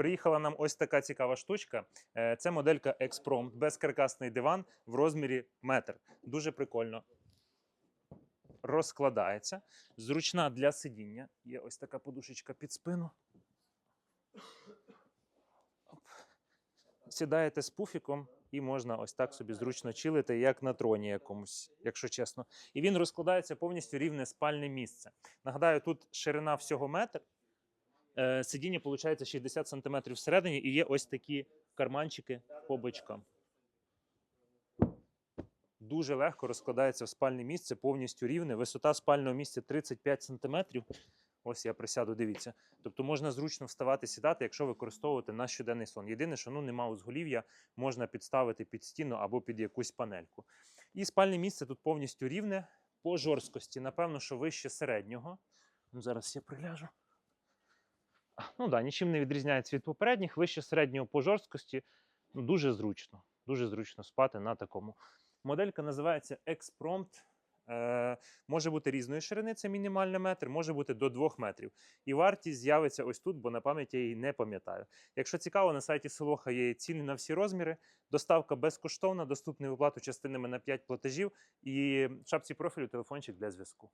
приїхала нам ось така цікава штучка. Е, Це моделька Exprompt, безкаркасний диван в розмірі метр. Дуже прикольно. Розкладається. Зручна для сидіння. Є ось така подушечка під спину. Оп. Сідаєте з пуфіком і можна ось так собі зручно чилити, як на троні якомусь, якщо чесно. І він розкладається повністю рівне спальне місце. Нагадаю, тут ширина всього метр. Е, Сидіння виходить 60 см всередині, і є ось такі карманчики по бочкам. Дуже легко розкладається в спальне місце, повністю рівне. Висота спального місця 35 см. Ось я присяду, дивіться. Тобто можна зручно вставати, сідати, якщо використовувати на щоденний сон. Єдине, що ну нема узголів'я, можна підставити під стіну або під якусь панельку. І спальне місце тут повністю рівне по жорсткості. Напевно, що вище середнього. Ну, зараз я приляжу. Ну да, нічим не відрізняється від попередніх, вище середнього по жорсткості. Ну, дуже зручно. Дуже зручно спати на такому. Моделька називається Exprompt. Е, може бути різної ширини, це мінімальний метр, може бути до 2 метрів. І вартість з'явиться ось тут, бо на пам'ять я її не пам'ятаю. Якщо цікаво, на сайті Солоха є ціни на всі розміри. Доставка безкоштовна, доступний в оплату частинами на 5 платежів і в шапці профілю телефончик для зв'язку.